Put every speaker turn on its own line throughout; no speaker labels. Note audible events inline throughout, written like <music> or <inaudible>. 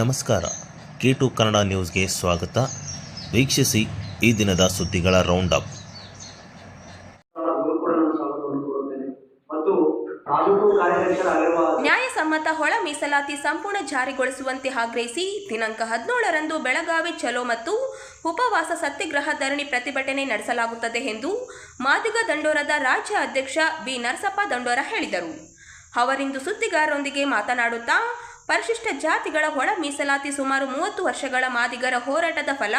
ನಮಸ್ಕಾರ. K to Kannada ನ್ಯೂಸ್ಗೆ ಸ್ವಾಗತ. ವೀಕ್ಷಿಸಿ ಈ ದಿನದ ಸುದ್ದಿಗಳ ರೌಂಡ್ ಅಪ್
ನ್ಯಾಯಸಮ್ಮತ ಹೊಳ ಮೀಸಲಾತಿ ಸಂಪೂರ್ಣ ಜಾರಿಗೊಳಿಸುವಂತೆ ಆಗ್ರಹಿಸಿ ದಿನಾಂಕ ಹದಿನೇಳರಂದು ಬೆಳಗಾವಿ ಚಲೋ ಮತ್ತು ಉಪವಾಸ ಸತ್ಯಾಗ್ರಹ ಧರಣಿ ಪ್ರತಿಭಟನೆ ನಡೆಸಲಾಗುತ್ತದೆ ಎಂದು ಮಾದಿಗ ದಂಡೋರದ ರಾಜ್ಯ ಅಧ್ಯಕ್ಷ ಬಿ ನರಸಪ್ಪ ದಂಡೋರ ಹೇಳಿದರು. ಅವರಿಂದು ಸುದ್ದಿಗಾರರೊಂದಿಗೆ ಮಾತನಾಡುತ್ತಾ ಪರಿಶಿಷ್ಟ ಜಾತಿಗಳ ಒಳ ಮೀಸಲಾತಿ ಸುಮಾರು ಮೂವತ್ತು ವರ್ಷಗಳ ಮಾದಿಗರ ಹೋರಾಟದ ಫಲ,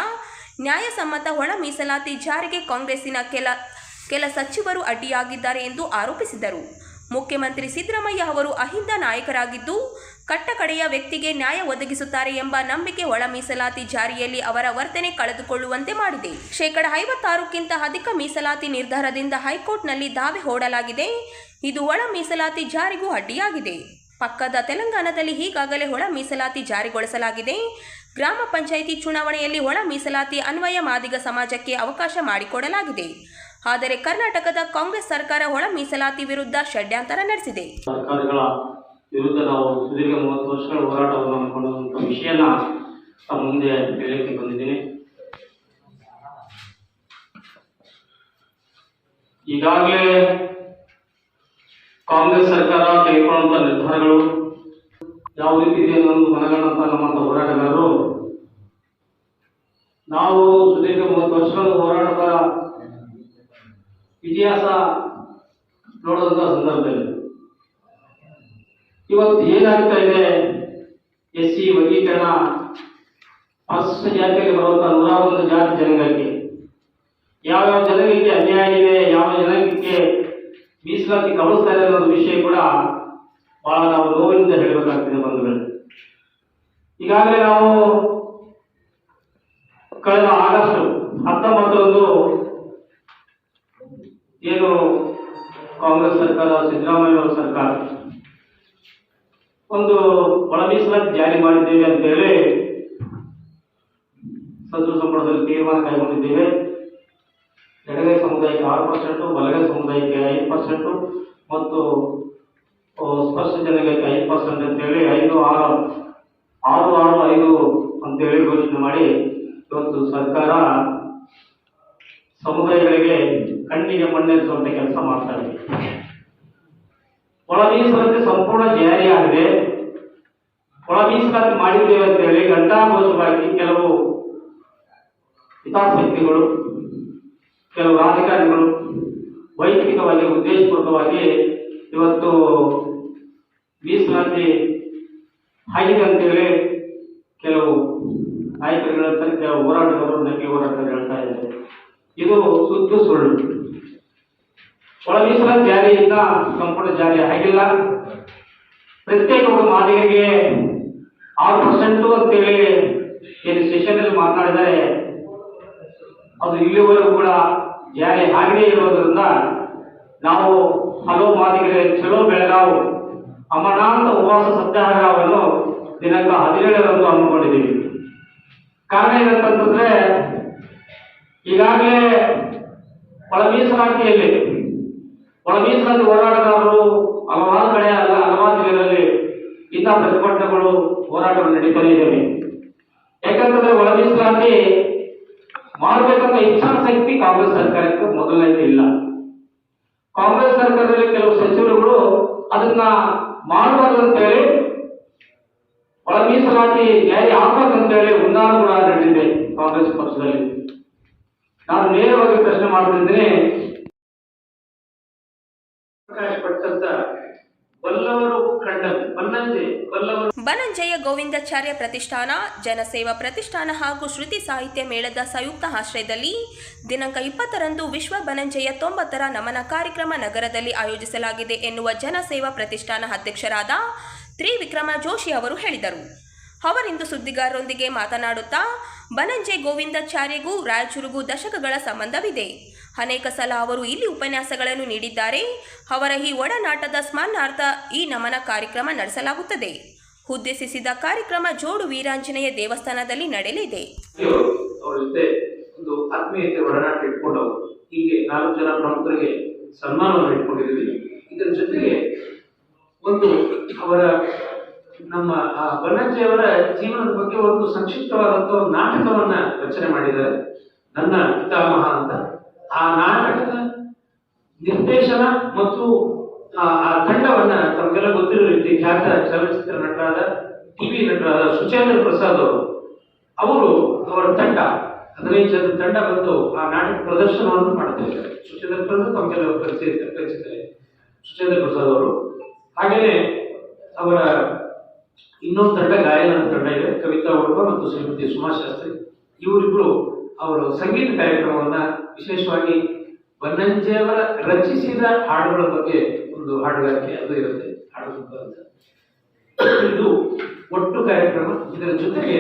ನ್ಯಾಯಸಮ್ಮತ ಒಳ ಮೀಸಲಾತಿ ಜಾರಿಗೆ ಕಾಂಗ್ರೆಸ್ಸಿನ ಕೆಲ ಕೆಲ ಸಚಿವರು ಅಡ್ಡಿಯಾಗಿದ್ದಾರೆ ಎಂದು ಆರೋಪಿಸಿದರು. ಮುಖ್ಯಮಂತ್ರಿ ಸಿದ್ದರಾಮಯ್ಯ ಅವರು ಅಹಿಂದ ನಾಯಕರಾಗಿದ್ದು, ಕಟ್ಟಕಡೆಯ ವ್ಯಕ್ತಿಗೆ ನ್ಯಾಯ ಒದಗಿಸುತ್ತಾರೆ ಎಂಬ ನಂಬಿಕೆ ಒಳ ಮೀಸಲಾತಿ ಜಾರಿಯಲ್ಲಿ ಅವರ ವರ್ತನೆ ಕಳೆದುಕೊಳ್ಳುವಂತೆ ಮಾಡಿದೆ. ಶೇಕಡ ಐವತ್ತಾರಕ್ಕಿಂತ ಅಧಿಕ ಮೀಸಲಾತಿ ನಿರ್ಧಾರದಿಂದ ಹೈಕೋರ್ಟ್ನಲ್ಲಿ ದಾವೆ ಹೂಡಲಾಗಿದೆ. ಇದು ಒಳ ಮೀಸಲಾತಿ ಜಾರಿಗೂ ಅಡ್ಡಿಯಾಗಿದೆ. ಪಕ್ಕದ ತೆಲಂಗಾಣದಲ್ಲಿ ಈಗಾಗಲೇ ಒಳ ಮೀಸಲಾತಿ ಜಾರಿಗೊಳಿಸಲಾಗಿದೆ. ಗ್ರಾಮ ಪಂಚಾಯಿತಿ ಚುನಾವಣೆಯಲ್ಲಿ ಒಳ ಮೀಸಲಾತಿ ಅನ್ವಯ ಮಾದಿಗ ಸಮಾಜಕ್ಕೆ ಅವಕಾಶ ಮಾಡಿಕೊಡಲಾಗಿದೆ. ಆದರೆ ಕರ್ನಾಟಕದ ಕಾಂಗ್ರೆಸ್ ಸರ್ಕಾರ ಒಳ ಮೀಸಲಾತಿ ವಿರುದ್ಧ ಷಡ್ಯಂತರ ನಡೆಸಿದೆ.
ಸರ್ಕಾರಗಳ ವಿರುದ್ಧ ನಾವು ಸುದೀರ್ಘ ಮೂವತ್ತು ವರ್ಷಗಳ ಹೋರಾಟವನ್ನು ವಿಷಯನ ಮುಂದೆ ಬಂದಿದ್ದೀನಿ. ಈಗಾಗಲೇ ಕಾಂಗ್ರೆಸ್ ಸರ್ಕಾರ ಕೈಗೊಳ್ಳುವಂಥ ನಿರ್ಧಾರಗಳು ಯಾವ ರೀತಿ ಇದೆ ಅನ್ನೋದು ಮನಗಂಡಂತ ನಮ್ಮ ಹೋರಾಟಗಾರರು. ನಾವು ಸುದೀರ್ಘ ಮೂವತ್ತು ವರ್ಷಗಳ ಹೋರಾಟದ ಇತಿಹಾಸ ನೋಡುವಂತ ಸಂದರ್ಭದಲ್ಲಿ. ಇವತ್ತು ಏನಾಗ್ತಾ ಇದೆ? ಎಸ್ ಸಿ ವರ್ಗೀಕರಣ ಫಸ್ಟ್ ಜಾತಿಯಲ್ಲಿ ಬರುವಂತ ನೂರ ಒಂದು ಜಾತಿ ಜನಗಳಿಗೆ. ಯಾವ್ಯಾವ ಜನಾಂಗಕ್ಕೆ ಅನ್ಯಾಯ ಇದೆ ಯಾವ ಜನಾಂಗಕ್ಕೆ ಮೀಸಲಾತಿ ಕಳಿಸ್ತಾ ಇಲ್ಲ ಅನ್ನೋ ವಿಷಯ ಕೂಡ ಬಹಳ ನಾವು ನೋವಿನಿಂದ ಹೇಳಬೇಕಾಗ್ತದೆ ಬಂಧುಗಳು. ಈಗಾಗಲೇ ನಾವು ಕಳೆದ ಆಗಸ್ಟ್ ಹತ್ತೊಂಬತ್ತರಂದು ಏನು ಕಾಂಗ್ರೆಸ್ ಸರ್ಕಾರ, ಸಿದ್ದರಾಮಯ್ಯ ಅವರ ಸರ್ಕಾರ ಒಂದು ಒಳ ಮೀಸಲಾತಿ ಜಾರಿ ಮಾಡಿದ್ದೇವೆ ಅಂತ ಹೇಳಿ ಸಚಿವ ಸಂಪುಟದಲ್ಲಿ ತೀರ್ಮಾನ ಕೈಗೊಂಡಿದ್ದೇವೆ. ಎಡಗೈ ಸಮುದಾಯಕ್ಕೆ ಆರು ಪರ್ಸೆಂಟು ಬಲಗೈ ಸಮುದಾಯಕ್ಕೆ ಐದು ಪರ್ಸೆಂಟು ಮತ್ತು ಸ್ಪಷ್ಟ ಜನಗಳಿಗೆ ಐದು ಪರ್ಸೆಂಟ್ ಅಂತೇಳಿ ಐದು ಆರು ಆರು ಆರು ಐದು ಅಂತೇಳಿ ಘೋಷಣೆ ಮಾಡಿ ಇವತ್ತು ಸರ್ಕಾರ ಸಮುದಾಯಗಳಿಗೆ ಕಣ್ಣಿಗೆ ಮಣ್ಣೆರಿಸುವಂತ ಕೆಲಸ ಮಾಡ್ತಾ ಇದೆ. ಒಳ ಮೀಸಲಾತಿ ಸಂಪೂರ್ಣ ಜಾರಿಯಾಗಿದೆ ಒಳ ಮೀಸಲಾತಿ ಮಾಡಿದ್ದೇವೆ ಅಂತ ಹೇಳಿ ಘಂಟಾಘೋಷವಾಗಿ ಕೆಲವು ಹಿತಾಸಕ್ತಿಗಳು ಕೆಲವು ರಾಜಕಾರಣಿಗಳು ವೈಯಕ್ತಿಕವಾಗಿ, ಉದ್ದೇಶಪೂರ್ವಕವಾಗಿ ಇವತ್ತು ಮೀಸಲಾತಿ ಆಗಿದೆ ಅಂತೇಳಿ ಕೆಲವು ನಾಯಕರುಗಳ ಕೆಲವು ಹೋರಾಟಗಾರರು ನಕಲಿ ಹೋರಾಟಗಾರರು ಹೇಳ್ತಾ ಇದ್ದಾರೆ. ಇದು ಸುದ್ದು ಸುಳ್ಳು. ಒಳ ಮೀಸಲಾತಿ ಜಾರಿಯಿಂದ ಸಂಪೂರ್ಣ ಜಾರಿ ಆಗಿಲ್ಲ. ಪ್ರತ್ಯೇಕ ಒಂದು ಮಾದಿಗರಿಗೆ ಆರು ಪರ್ಸೆಂಟು ಅಂತೇಳಿ ಏನು ಸೆಷನ್ ಅಲ್ಲಿ ಮಾತನಾಡಿದರೆ ಅದು ಇಲ್ಲಿವರೆಗೂ ಕೂಡ ಜಾರಿ ಆಗದೇ ಇರೋದ್ರಿಂದ ನಾವು ಹಲವು ಮಾದಿಗರೇ ಚಲೋ ಬೆಳಗಾವು. ಅಮರನಾಥ ಉಪವಾಸ ಸತ್ಯಾಗ್ರಹವನ್ನು ದಿನಾಂಕ ಹದಿನೇಳರಂದು ಹಮ್ಮಿಕೊಂಡಿದ್ದೀವಿ. ಕಾರಣ ಏನಂತಂತಂದ್ರೆ, ಈಗಾಗಲೇ ಒಳ ಮೀಸಲಾತಿಯಲ್ಲಿ ಒಳ ಮೀಸಲಾತಿ ಹೋರಾಟಗಾರರು ಹಲವಾರು ಕಡೆ ಅಲ್ಲ, ಹಲವಾರು ಜಿಲ್ಲೆಗಳಲ್ಲಿ ಇಂಥ ಪ್ರತಿಭಟನೆಗಳು, ಹೋರಾಟಗಳು ನಡೀತಾನೆ ಇದ್ದಾವೆ. ಯಾಕಂತಂದ್ರೆ ಒಳ ಮೀಸಲಾತಿ ಮಾಡಬೇಕಂತ ಕಾಂಗ್ರೆಸ್ ಸರ್ಕಾರಕ್ಕೆ ಮೊದಲನೇ ಇಲ್ಲ. ಕಾಂಗ್ರೆಸ್ ಸರ್ಕಾರದಲ್ಲಿ ಕೆಲವು ಸಚಿವರುಗಳು ಅದನ್ನ ಮಾಡಬಾರ್ದು ಅಂತೇಳಿ ಒಳ ಮೀಸಲಾತಿ ಜಾರಿ ಹೇಳಿ ಉನ್ನಾರ ಕೂಡ ನಡೆದಿದೆ ಕಾಂಗ್ರೆಸ್ ಪಕ್ಷದಲ್ಲಿ. ನಾನು ನೇರವಾಗಿ ಪ್ರಶ್ನೆ ಮಾಡ್ತಿದ್ದೇನೆ ಪ್ರಕಾಶ್ ಬಲ್ಲವರು
ಬನಂಜಯ ಗೋವಿಂದಾಚಾರ್ಯ ಪ್ರತಿಷ್ಠಾನ, ಜನಸೇವಾ ಪ್ರತಿಷ್ಠಾನ ಹಾಗೂ ಶ್ರುತಿ ಸಾಹಿತ್ಯ ಮೇಳದ ಸಂಯುಕ್ತ ಆಶ್ರಯದಲ್ಲಿ ದಿನಾಂಕ ಇಪ್ಪತ್ತರಂದು ವಿಶ್ವ ಬನಂಜಯ ತೊಂಬತ್ತರ ನಮನ ಕಾರ್ಯಕ್ರಮ ನಗರದಲ್ಲಿ ಆಯೋಜಿಸಲಾಗಿದೆ ಎನ್ನುವ ಜನಸೇವಾ ಪ್ರತಿಷ್ಠಾನ ಅಧ್ಯಕ್ಷರಾದ ತ್ರಿವಿಕ್ರಮ ಜೋಶಿ ಅವರು ಹೇಳಿದರು. ಅವರಿಂದು ಸುದ್ದಿಗಾರರೊಂದಿಗೆ ಮಾತನಾಡುತ್ತಾ ಬನಂಜೆ ಗೋವಿಂದಾಚಾರ್ಯಗೂ ರಾಯಚೂರಿಗೂ ದಶಕಗಳ ಸಂಬಂಧವಿದೆ. ಅನೇಕ ಸಲ ಅವರು ಇಲ್ಲಿ ಉಪನ್ಯಾಸಗಳನ್ನು ನೀಡಿದ್ದಾರೆ. ಅವರ ಈ ಒಡನಾಟದ ಸ್ಮರಣಾರ್ಥ ಈ ನಮನ ಕಾರ್ಯಕ್ರಮ ನಡೆಸಲಾಗುತ್ತದೆ. ಉದ್ದೇಶಿಸಿದ ಕಾರ್ಯಕ್ರಮ ಜೋಡು ವೀರಾಂಜನೇಯ ದೇವಸ್ಥಾನದಲ್ಲಿ ನಡೆಯಲಿದೆ.
ಒಂದು ಆತ್ಮೀಯತೆ, ಒಡನಾಟ ಇಟ್ಕೊಂಡು ಹೀಗೆ ನಾಲ್ಕು ಜನ ಪ್ರಮುಖರಿಗೆ ಸನ್ಮಾನವನ್ನು ಇಟ್ಕೊಂಡಿದ್ದೀವಿ. ಇದರ ಜೊತೆಗೆ ಒಂದು ಅವರ
ನಮ್ಮ ಆ ಬನ್ನಂಜಿಯವರ ಜೀವನದ ಬಗ್ಗೆ ಒಂದು ಸಂಕ್ಷಿಪ್ತವಾದಂತಹ ನಾಟಕವನ್ನ ರಚನೆ ಮಾಡಿದ್ದಾರೆ. ನನ್ನ ಪಿತಾಮಹ ಅಂತ. ಆ ನಾಟಕದ ನಿರ್ದೇಶನ ಮತ್ತು, ಆ ತಂಡವನ್ನ ತಮಗೆಲ್ಲ ಗೊತ್ತಿರೋ ರೀತಿ ಖ್ಯಾತ ಚಲನಚಿತ್ರ ನಟರಾದ ಟಿವಿ ನಟರಾದ ಸುಚೇಂದ್ರ ಪ್ರಸಾದ್ ಅವರು ಅವರು ಅವರ ತಂಡ, ಹದಿನೈದು ಜನ ತಂಡ ಬಂದು ಆ ನಾಟಕ ಪ್ರದರ್ಶನವನ್ನು ಮಾಡ್ತಾ ಇದ್ದಾರೆ ಸುಚೇಂದ್ರ ಪ್ರಸಾದ್ ತಮಗೆಲ್ಲ ಪರಿಚಯ ಸುಚೇಂದ್ರ ಪ್ರಸಾದ್ ಅವರು. ಹಾಗೆಯೇ ಅವರ ಇನ್ನೊಂದು ತಂಡ ಗಾಯನ ತಂಡ ಇದೆ, ಕವಿತಾ ಉಡುಪ ಮತ್ತು ಶ್ರೀಮತಿ ಸುಮಾ ಶಾಸ್ತ್ರಿ. ಇವರಿಬ್ರು ಅವರು ಸಂಗೀತ ಕಾರ್ಯಕ್ರಮವನ್ನ ವಿಶೇಷವಾಗಿ ಬನ್ನಂಜೆಯವರ ರಚಿಸಿದ ಹಾಡುಗಳ ಬಗ್ಗೆ ಒಂದು ಹಾಡುಗಾರಿಕೆ ಅದು ಇರುತ್ತೆ. ಹಾಡು ಇದು ಒಟ್ಟು ಕಾರ್ಯಕ್ರಮ. ಇದರ ಜೊತೆಗೆ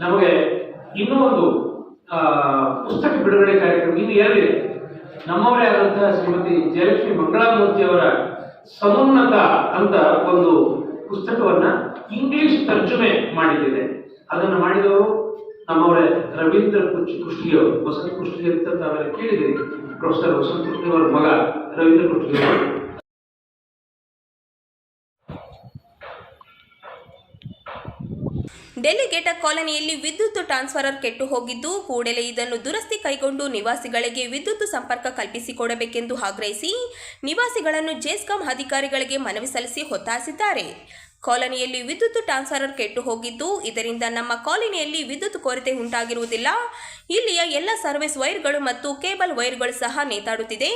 ನಮಗೆ ಇನ್ನೂ ಒಂದು ಪುಸ್ತಕ ಬಿಡುಗಡೆ ಕಾರ್ಯಕ್ರಮ ಇನ್ನು ಎರಡಿದೆ. ನಮ್ಮವರೇ ಆದಂತಹ ಶ್ರೀಮತಿ ಜಯಲಕ್ಷ್ಮಿ ಮಂಗಳಾಮೂರ್ತಿ ಅವರ ಸಮುನ್ನತ ಅಂತ ಒಂದು ಪುಸ್ತಕವನ್ನ ಇಂಗ್ಲಿಷ್ ತರ್ಜುಮೆ ಮಾಡಿದ್ದೇನೆ. ಅದನ್ನು ಮಾಡಿದವರು ನಮ್ಮವರೇ ರವೀಂದ್ರ ಕುಚ್ಚಿ ಕುಷ್ಟಿಯವರು ವಸಂತ ಕುಷ್ಟಿ ಅಂತ ನಾವೆಲ್ಲ ಕೇಳಿದ್ದೀವಿ. ಪ್ರೊಫೆಸರ್ ವಸಂತ ಕುಷ್ಟಿಯವರ ಮಗ ರವೀಂದ್ರ ಕುಷ್ಟಿಯವರು
ಡೆಲಿಗೇಟ ಕಾಲನಿಯಲ್ಲಿ ವಿದ್ಯುತ್ ಟ್ರಾನ್ಸ್ಫರರ್ ಕೆಟ್ಟು ಹೋಗಿದ್ದು, ಕೂಡಲೇ ಇದನ್ನು ದುರಸ್ತಿ ಕೈಗೊಂಡು ನಿವಾಸಿಗಳಿಗೆ ವಿದ್ಯುತ್ ಸಂಪರ್ಕ ಕಲ್ಪಿಸಿಕೊಡಬೇಕೆಂದು ಆಗ್ರಹಿಸಿ, ನಿವಾಸಿಗಳನ್ನು ಜೆಸ್ಕಾಂ ಅಧಿಕಾರಿಗಳಿಗೆ ಮನವಿ ಸಲ್ಲಿಸಿ ಒತ್ತಾಯಿಸಿದ್ದಾರೆ. ಕಾಲನಿಯಲ್ಲಿ ವಿದ್ಯುತ್ ಟ್ರಾನ್ಸ್ಫಾರರ್ ಕೆಟ್ಟು ಹೋಗಿದ್ದು, ಇದರಿಂದ ನಮ್ಮ ಕಾಲೋನಿಯಲ್ಲಿ ವಿದ್ಯುತ್ ಕೊರತೆ ಉಂಟಾಗಿರುವುದಿಲ್ಲ. ಇಲ್ಲಿಯ ಎಲ್ಲ ಸರ್ವಿಸ್ ವೈರ್ಗಳು ಮತ್ತು ಕೇಬಲ್ ವೈರ್ಗಳು ಸಹ ನೇತಾಡುತ್ತಿದೆ.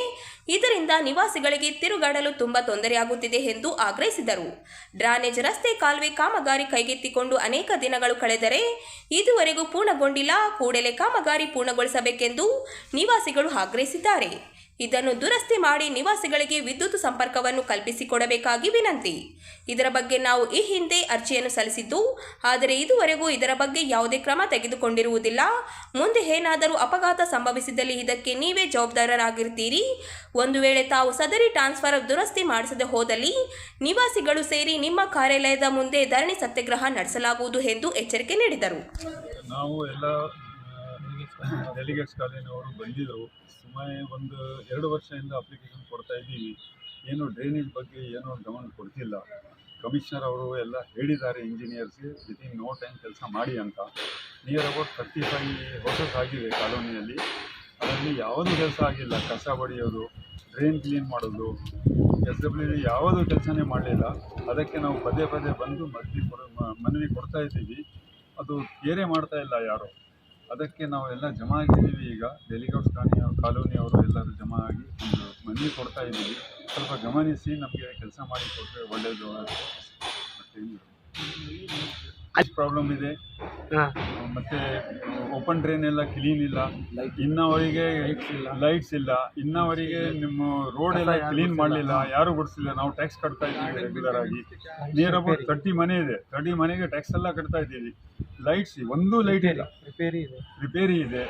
ಇದರಿಂದ ನಿವಾಸಿಗಳಿಗೆ ತಿರುಗಾಡಲು ತುಂಬಾ ತೊಂದರೆಯಾಗುತ್ತಿದೆ ಎಂದು ಆಗ್ರಹಿಸಿದರು. ಡ್ರಾನೇಜ್ ರಸ್ತೆ ಕಾಲುವೆ ಕಾಮಗಾರಿ ಕೈಗೆತ್ತಿಕೊಂಡು ಅನೇಕ ದಿನಗಳು ಕಳೆದರೆ ಇದುವರೆಗೂ ಪೂರ್ಣಗೊಂಡಿಲ್ಲ. ಕೂಡಲೇ ಕಾಮಗಾರಿ ಪೂರ್ಣಗೊಳಿಸಬೇಕೆಂದು ನಿವಾಸಿಗಳು ಆಗ್ರಹಿಸಿದ್ದಾರೆ. ಇದನ್ನು ದುರಸ್ತಿ ಮಾಡಿ ನಿವಾಸಿಗಳಿಗೆ ವಿದ್ಯುತ್ ಸಂಪರ್ಕವನ್ನು ಕಲ್ಪಿಸಿಕೊಡಬೇಕಾಗಿ ವಿನಂತಿ. ಇದರ ಬಗ್ಗೆ ನಾವು ಈ ಹಿಂದೆ ಅರ್ಜಿಯನ್ನು ಸಲ್ಲಿಸಿದ್ದು, ಆದರೆ ಇದುವರೆಗೂ ಇದರ ಬಗ್ಗೆ ಯಾವುದೇ ಕ್ರಮ ತೆಗೆದುಕೊಂಡಿರುವುದಿಲ್ಲ. ಮುಂದೆ ಏನಾದರೂ ಅಪಘಾತ ಸಂಭವಿಸಿದಲ್ಲಿ ಇದಕ್ಕೆ ನೀವೇ ಜವಾಬ್ದಾರರಾಗಿರ್ತೀರಿ. ಒಂದು ವೇಳೆ ತಾವು ಸದರಿ ಟ್ರಾನ್ಸ್ಫರ್ ದುರಸ್ತಿ ಮಾಡಿಸದೆ ಹೋದಲ್ಲಿ, ನಿವಾಸಿಗಳು ಸೇರಿ ನಿಮ್ಮ ಕಾರ್ಯಾಲಯದ ಮುಂದೆ ಧರಣಿ ಸತ್ಯಾಗ್ರಹ ನಡೆಸಲಾಗುವುದು ಎಂದು ಎಚ್ಚರಿಕೆ ನೀಡಿದರು.
ನಾವು ಎಲ್ಲ ಡೆಲಿಗೇಟ್ಸ್ ಕಾಲೇಜಿನವರು ಬಂದಿದ್ದರು ಸುಮಾರು ಒಂದು ಎರಡು ವರ್ಷದಿಂದ ಅಪ್ಲಿಕೇಶನ್ ಕೊಡ್ತಾ ಇದ್ದೀವಿ. ಏನು ಡ್ರೈನೇಜ್ ಬಗ್ಗೆ ಏನೂ ಗಮನ ಕೊಡ್ತಿಲ್ಲ. ಕಮಿಷನರ್ ಅವರು ಎಲ್ಲ ಹೇಳಿದ್ದಾರೆ ಇಂಜಿನಿಯರ್ಸ್ಗೆ ವಿತಿನ್ ನೋ ಟೈಮ್ ಕೆಲಸ ಮಾಡಿ ಅಂತ. Near about thirty five houses ಆಗಿದೆ ಕಾಲೋನಿಯಲ್ಲಿ. ಅದರಲ್ಲಿ ಯಾವುದೂ ಕೆಲಸ ಆಗಿಲ್ಲ. ಕಸ ಬಡಿಯೋದು ಡ್ರೈನ್ ಕ್ಲೀನ್ ಮಾಡೋದು. ಎಸ್ ಡಬ್ಲ್ಯೂ ಯಾವುದೂ ಕೆಲಸನೇ ಮಾಡಲಿಲ್ಲ. ಅದಕ್ಕೆ ನಾವು ಪದೇ ಪದೇ ಬಂದು ಮನವಿ ಕೊಡ, ಮನವಿ ಕೊಡ್ತಾ ಇದ್ದೀವಿ. ಅದು ಕೇರೆ ಮಾಡ್ತಾ ಇಲ್ಲ ಯಾರು. ಅದಕ್ಕೆ ನಾವೆಲ್ಲ ಜಮಾ ಆಗಿದ್ದೀವಿ ಈಗ. ಡೆಲಿಗೇಟ್ಸ್ ಕಾಲನಿ ಕಾಲೋನಿಯವರು ಎಲ್ಲರೂ ಜಮಾ ಆಗಿ ಒಂದು ಮನವಿ ಕೊಡ್ತಾ ಇದ್ದೀವಿ. ಸ್ವಲ್ಪ ಗಮನಿಸಿ ನಮಗೆ ಕೆಲಸ ಮಾಡಿ ಕೊಟ್ಟರೆ ಒಳ್ಳೆಯದು ಮತ್ತೇನು ಪ್ರಾಬ್ಲಮ್ ಇದೆ. ಮತ್ತೆ ಓಪನ್ ಡ್ರೈನ್ ಎಲ್ಲ ಕ್ಲೀನ್ ಇಲ್ಲ. ಇನ್ನವರಿಗೆ ಲೈಟ್ಸ್ ಇಲ್ಲ. ಇನ್ನವರಿಗೆ ನಿಮ್ಮ ರೋಡ್ ಎಲ್ಲ ಕ್ಲೀನ್ ಮಾಡಲಿಲ್ಲ. ಯಾರು ಗುಡಿಸಿಲ್ಲ. ನಾವು ಟ್ಯಾಕ್ಸ್ ಕಟ್ತಾ ಇದ್ದೀವಿ ರೆಗ್ಯುಲರ್ ಆಗಿ. ನಿಯರ್ ಅಬೌಟ್ ತರ್ಟಿ ಮನೆ ಇದೆ. ತರ್ಟಿ ಮನೆಗೆ ಟ್ಯಾಕ್ಸ್ ಎಲ್ಲ ಕಟ್ತಾ ಇದ್ದೀವಿ. ಲೈಟ್ಸ್ ಒಂದೂ ಲೈಟ್ ಇಲ್ಲ.
ರಿಪೇರಿ ಇದೆ.
ರಿಪೇರಿ ಇದೆ.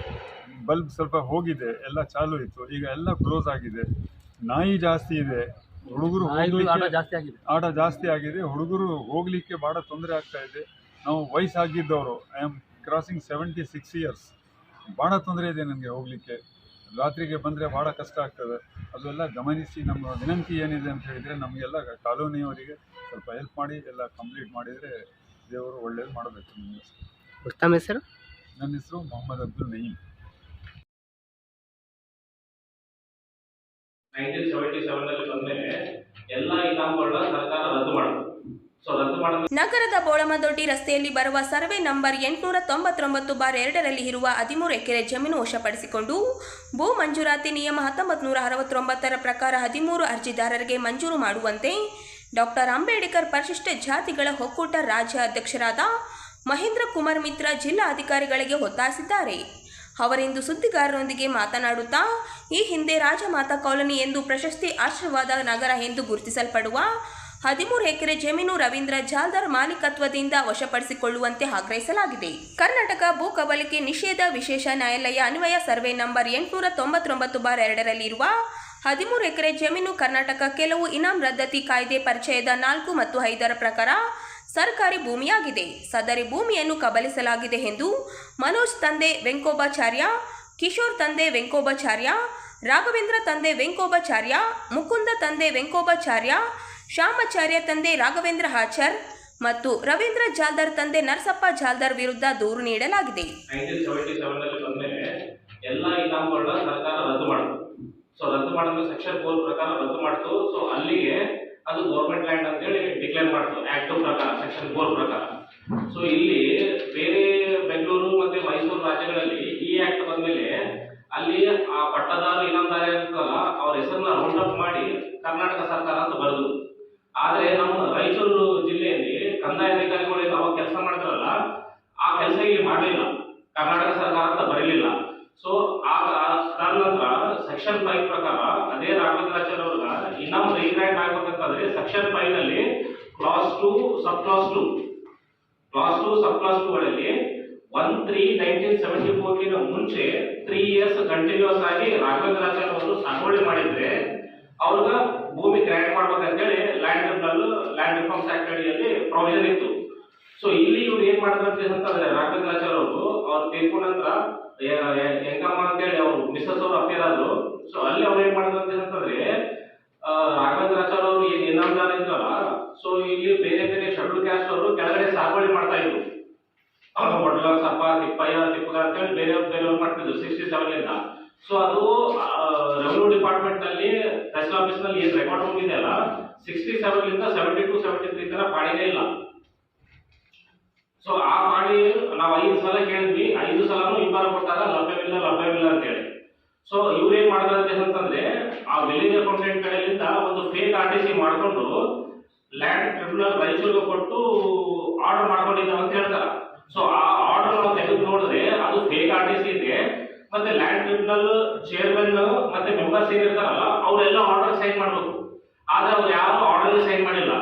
ಬಲ್ಬ್ ಸ್ವಲ್ಪ ಹೋಗಿದೆ. ಎಲ್ಲ ಚಾಲು ಇತ್ತು. ಈಗ ಎಲ್ಲ ಕ್ಲೋಸ್ ಆಗಿದೆ. ನಾಯಿ ಜಾಸ್ತಿ ಇದೆ. ಹುಡುಗರು
ನಾಯಿಗಳು ಆಟ ಜಾಸ್ತಿ ಆಗಿದೆ.
ಆಟ ಜಾಸ್ತಿ ಆಗಿದೆ. ಹುಡುಗರು ಹೋಗ್ಲಿಕ್ಕೆ ಬಹಳ ತೊಂದರೆ ಆಗ್ತಾ ಇದೆ. ನಾವು ವಯಸ್ಸಾಗಿದ್ದವರು I am crossing seventy six years ಭಾಳ ತೊಂದರೆ ಇದೆ ನನಗೆ ಹೋಗಲಿಕ್ಕೆ. ರಾತ್ರಿಗೆ ಬಂದರೆ ಭಾಳ ಕಷ್ಟ ಆಗ್ತದೆ. ಅದೆಲ್ಲ ಗಮನಿಸಿ ನಮ್ಮ ವಿನಂತಿ ಏನಿದೆ ಅಂತ ಹೇಳಿದರೆ ನಮಗೆಲ್ಲ ಕಾಲೋನಿಯವರಿಗೆ ಸ್ವಲ್ಪ ಹೆಲ್ಪ್ ಮಾಡಿ ಎಲ್ಲ ಕಂಪ್ಲೀಟ್ ಮಾಡಿದರೆ ದೇವರು ಒಳ್ಳೇದು ಮಾಡಬೇಕು. ನಿಮಗೆ
ಉತ್ತಮ ಹೆಸರು?
ನನ್ನ ಹೆಸರು Mohammed Abdul Naeem
nineteen seventy seven ಅಲ್ಲಿ ಬಂದ್ಮೇಲೆ ಎಲ್ಲ ಇಲಾಖೆಗಳನ್ನ ಸರ್ಕಾರ ರದ್ದು ಮಾಡಿದ
ನಗರದ ಬೋಳಮದೊಡ್ಡಿ ರಸ್ತೆಯಲ್ಲಿ ಬರುವ ಸರ್ವೆ ನಂಬರ್ ಎಂಟುನೂರ ತೊಂಬತ್ತೊಂಬತ್ತು ಬಾರ್ ಎರಡರಲ್ಲಿ ಇರುವ ಹದಿಮೂರು ಎಕರೆ ಜಮೀನು ವಶಪಡಿಸಿಕೊಂಡು, ಭೂ ಮಂಜೂರಾತಿ ನಿಯಮ ಹತ್ತೊಂಬತ್ತು ನೂರ ಅರವತ್ತೊಂಬತ್ತರ ಪ್ರಕಾರ ಹದಿಮೂರು ಅರ್ಜಿದಾರರಿಗೆ ಮಂಜೂರು ಮಾಡುವಂತೆ ಡಾಕ್ಟರ್ ಅಂಬೇಡ್ಕರ್ ಪರಿಶಿಷ್ಟ ಜಾತಿಗಳ ಒಕ್ಕೂಟ ರಾಜ್ಯ ಅಧ್ಯಕ್ಷರಾದ ಮಹೇಂದ್ರ ಕುಮಾರ್ ಮಿತ್ರ ಜಿಲ್ಲಾ ಅಧಿಕಾರಿಗಳಿಗೆ ಒತ್ತಾಯಿಸಿದ್ದಾರೆ. ಅವರಿಂದು ಸುದ್ದಿಗಾರರೊಂದಿಗೆ ಮಾತನಾಡುತ್ತಾ, ಈ ಹಿಂದೆ ರಾಜಮಾತಾ ಕಾಲೋನಿ ಎಂದು ಪ್ರಶಸ್ತಿ ಆಶ್ರವಾದ ನಗರ ಎಂದು ಗುರುತಿಸಲ್ಪಡುವ ಹದಿಮೂರು ಎಕರೆ ಜಮೀನು ರವೀಂದ್ರ ಜಾಲ್ದಾರ್ ಮಾಲೀಕತ್ವದಿಂದ ವಶಪಡಿಸಿಕೊಳ್ಳುವಂತೆ ಆಗ್ರಹಿಸಲಾಗಿದೆ. ಕರ್ನಾಟಕ ಭೂ ಕಬಳಿಕೆ ನಿಷೇಧ ವಿಶೇಷ ನ್ಯಾಯಾಲಯ ಅನ್ವಯ ಸರ್ವೆ ನಂಬರ್ ಎಂಟುನೂರ ತೊಂಬತ್ತೊಂಬತ್ತು ಬಾರ್ ಎರಡರಲ್ಲಿರುವ ಹದಿಮೂರು ಎಕರೆ ಜಮೀನು ಕರ್ನಾಟಕ ಕೆಲವು ಇನಾಮ್ ರದ್ದತಿ ಕಾಯ್ದೆ ಪರಿಚಯದ ನಾಲ್ಕು ಮತ್ತು ಐದರ ಪ್ರಕಾರ ಸರ್ಕಾರಿ ಭೂಮಿಯಾಗಿದೆ. ಸದರಿ ಭೂಮಿಯನ್ನು ಕಬಲಿಸಲಾಗಿದೆ ಎಂದು ಮನೋಜ್ ತಂದೆ ವೆಂಕೋಬಾಚಾರ್ಯ ಕಿಶೋರ್ ತಂದೆ ವೆಂಕೋಬಾಚಾರ್ಯ ರಾಘವೇಂದ್ರ ತಂದೆ ವೆಂಕೋಬಾಚಾರ್ಯ ಮುಕುಂದ ತಂದೆ ವೆಂಕೋಬಾಚಾರ್ಯ ಶ್ಯಾಮಾಚಾರ್ಯ ತಂದೆ ರಾಘವೇಂದ್ರ ಆಚಾರ್ ಮತ್ತು ರವೀಂದ್ರ ಜಾಲ್ದರ್ ತಂದೆ ನರಸಪ್ಪ ಜಾಲ್ದರ್ ವಿರುದ್ಧ ದೂರು ನೀಡಲಾಗಿದೆ.
ಎಲ್ಲ ಸರ್ಕಾರ ರದ್ದು ಮಾಡಿತು. ಸೊ ರದ್ದು ಸೆಕ್ಷನ್ ಫೋರ್ ಪ್ರಕಾರ ರದ್ದು ಮಾಡ್ತು. ಸೊ ಅಲ್ಲಿಗೆ ಅದು ಗೌರ್ಮೆಂಟ್ ಲ್ಯಾಂಡ್ ಅಂತ ಹೇಳಿ ಡಿಕ್ಲೇರ್ ಮಾಡ್ತು ಆಕ್ಟ್ ಪ್ರಕಾರ ಸೆಕ್ಷನ್ ಫೋರ್ ಪ್ರಕಾರ. ಸೊ ಇಲ್ಲಿ ಬೇರೆ ಬೆಂಗಳೂರು ಮತ್ತೆ ಮೈಸೂರು ರಾಜ್ಯಗಳಲ್ಲಿ ಈ ಆಕ್ಟ್ ಬಂದ್ಮೇಲೆ ಅಲ್ಲಿ ಆ ಪಟ್ಟದಾರು ಇನ್ನೊಂದಾರೆ ಅಂತ ಅವ್ರ ಹೆಸರನ್ನ ರೌಂಡ್ ಅಪ್ ಮಾಡಿ ಕರ್ನಾಟಕ ಸರ್ಕಾರ ಅಂತ ಬರೆದು ನಮ್ಮ ಜಿಲ್ಲೆಯಲ್ಲಿ ಕಂದಾಯ ಅಧಿಕಾರಿಗಳು ಅವಾಗ ಕೆಲಸ ಮಾಡಿದ್ರಲ್ಲ ಆ ಕೆಲಸ ಇಲ್ಲಿ ಮಾಡಲಿಲ್ಲ. ಕರ್ನಾಟಕ ಸರ್ಕಾರ ಅಂತ ಬರಲಿಲ್ಲ. ಸೊ ಆಗ ನಂತರ ಸೆಕ್ಷನ್ ಫೈವ್ ಪ್ರಕಾರ ಅದೇ ರಾಘವೇಂದ್ರಾಚಾರ್ಯ ಅವ್ರಿಗೆ ಇನ್ನೊಂದು ರೀಗ್ರ್ಯಾಂಟ್ ಆಗ್ಬೇಕಂತಂದ್ರೆ section ಫೈವ್ನಲ್ಲಿ class two sub class two class two sub class two ಗಳಲ್ಲಿ ಒನ್ ತ್ರೀ ನೈನ್ಟೀನ್ ಸೆವೆಂಟಿ ಫೋರ್ಗಿನ ಮುಂಚೆ ತ್ರೀ ಇಯರ್ಸ್ ಕಂಟಿನ್ಯೂಸ್ ಆಗಿ ರಾಘವೇಂದ್ರಾಚಾರ್ಯ ಅವರು ಸಾಗುವಳಿ ಮಾಡಿದ್ರೆ ಅವ್ರಿಗೆ ಭೂಮಿ ಗ್ರ್ಯಾಂಟ್ ಮಾಡ್ಬೇಕಂತೇಳಿ ಲ್ಯಾಂಡ್ ಲ್ಯಾಂಡ್ ರಿಫಾರ್ಮ್ಸ್ ಆಕ್ಟ್ ಅಡಿಯಲ್ಲಿ ಪ್ರೊವಿಷನ್ ಇತ್ತು. ಸೊ ಇಲ್ಲಿ ಇವ್ರು ಏನ್ ಮಾಡಿದ್ರಂತೆ ಅಂತಂದ್ರೆ ರಾಘವೇಂದ್ರಾಚಾರ್ಯ ಅವರು, ಅವ್ರು ತೀರ್ಪು ನಂತರ ಹೆಂಗಮ್ಮ ಅಂತೇಳಿ ಅವ್ರು ಮಿಸಸ್ ಅವ್ರು ಅಪೇರ್ ಆದ್ರು. ಸೊ ಅಲ್ಲಿ ಅವ್ರು ಏನ್ ಮಾಡಿದ್ರಂತೆ ಅಂತಂದ್ರೆ ರಾಘವೇಂದ್ರಾಚಾರ್ಯ ಅವರು ಏನ್ ಇನಾಮದಾರ ಇದ್ರಲ್ಲ ಸೊ ಇಲ್ಲಿ ಬೇರೆ ಬೇರೆ ಶೆಡ್ಯೂಲ್ ಕ್ಯಾಸ್ಟ್ ಅವರು ಕೆಳಗಡೆ ಸಾಗುವಳಿ ಮಾಡ್ತಾ ಇದ್ರು. <coughs> ಒಡ್ಲ ಸಪ್ಪ, ತಿಪ್ಪಯ್ಯ, ತಿಪ್ಪಗ ಅಂತೇಳಿ ಬೇರೆ ಬೇರೆಯವ್ರು ಮಾಡ್ತಿದ್ರು ಸಿಕ್ಸ್ಟಿ ಸೆವೆನ್ ಇಂದ ಸೊ ಅದು ಡಿಪಾರ್ಟ್ಮೆಂಟ್ನಲ್ಲಿ ತಹಸೀಲ್ ಆಫೀಸ್ನಲ್ಲಿ ಏನ್ record ಹೋಗಿದೆಯಲ್ಲ sixty seven seventy two seventy three ತರ ಪಾಡಿನೇ ಇಲ್ಲ. ಸೊ ಆ ಪಾಡಿ ನಾವು ಐದು ಸಲ ಕೇಳಿದ್ವಿ, ಐದು ಸಲನೂ ಇಬ್ಬರು ಕೊಟ್ಟಾಗ ಲಭ್ಯವಿಲ್ಲ ಲಭ್ಯವಿಲ್ಲ ಅಂತ ಹೇಳಿ. ಸೊ ಇವ್ರು ಏನ್ ಮಾಡಿದ್ರಂತೆ ಅಂತಂದ್ರೆ, ಆ ವಿಲೇಜ್ ಅಕೌಂಟೆಂಟ್ ಕಡೆಯಿಂದ ಒಂದು ಫೇಕ್ ಆರ್ ಟಿ ಸಿ ಮಾಡಿಕೊಂಡು ಲ್ಯಾಂಡ್ ಟ್ರಿಬ್ಯುನಲ್ ರಾಯಚೂರಿಗೆ ಕೊಟ್ಟು ಆರ್ಡರ್ ಮಾಡ್ಕೊಂಡಿದ್ದಾವೆ ಅಂತ ಹೇಳ್ತಾರೆ. ಸೊ ಆ ಆರ್ಡರ್ ನಾವು ತೆಗೆದು ನೋಡಿದ್ರೆ ಅದು ಫೇಕ್ ಆರ್ ಟಿ ಸಿ ಇದೆ. ಮತ್ತೆ ಲ್ಯಾಂಡ್ ಟ್ರಿಬ್ಯುನಲ್ ಚೇರ್ಮನ್ ಮತ್ತೆ ಇರ್ತಾರಲ್ಲ ಅವರೆಲ್ಲ ಆರ್ಡರ್ ಸೈನ್ ಮಾಡಬೇಕು. ಆದ್ರೆ ಅವ್ರು ಯಾರು ಆರ್ಡರ್ ಸೈನ್ ಮಾಡಿಲ್ಲ.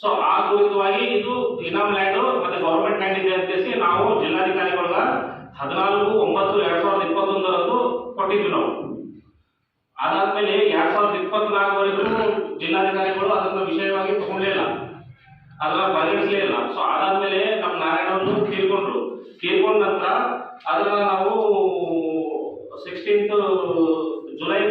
ಸೊ ಆ ಕುರಿತವಾಗಿ ಇದು ಇನಾಮ್ ಲ್ಯಾಂಡ್ ಮತ್ತೆ ಗೌರ್ಮೆಂಟ್ ಲ್ಯಾಂಡ್ ಇದೆ ಅಂತ ನಾವು ಜಿಲ್ಲಾಧಿಕಾರಿಗಳ ಹದಿನಾಲ್ಕು, ಒಂಬತ್ತು, ಎರಡ್ ಸಾವಿರದ ಇಪ್ಪತ್ತೊಂದರಂದು ಕೊಟ್ಟಿದ್ವಿ ನಾವು. ಅದಾದ್ಮೇಲೆ ಎರಡ್ ಸಾವಿರದ ಇಪ್ಪತ್ನಾಲ್ಕವರೆಗೂ ಜಿಲ್ಲಾಧಿಕಾರಿಗಳು ಅದನ್ನ ವಿಷಯವಾಗಿ ತಗೊಂಡಿಲ್ಲ ಅದನ್ನ ಪರಿಗಣಿಸಲೇ ಇಲ್ಲ. ಸೊ ಅದಾದ್ಮೇಲೆ ನಮ್ಮ ನಾರಾಯಣವನ್ನು ತೀರ್ಕೊಂಡ್ರು. ತೀರ್ಕೊಂಡ ನಂತರ ಅದನ್ನ ನಾವು ಸಿಕ್ಸ್ಟೀನ್ತ್ ಜುಲೈ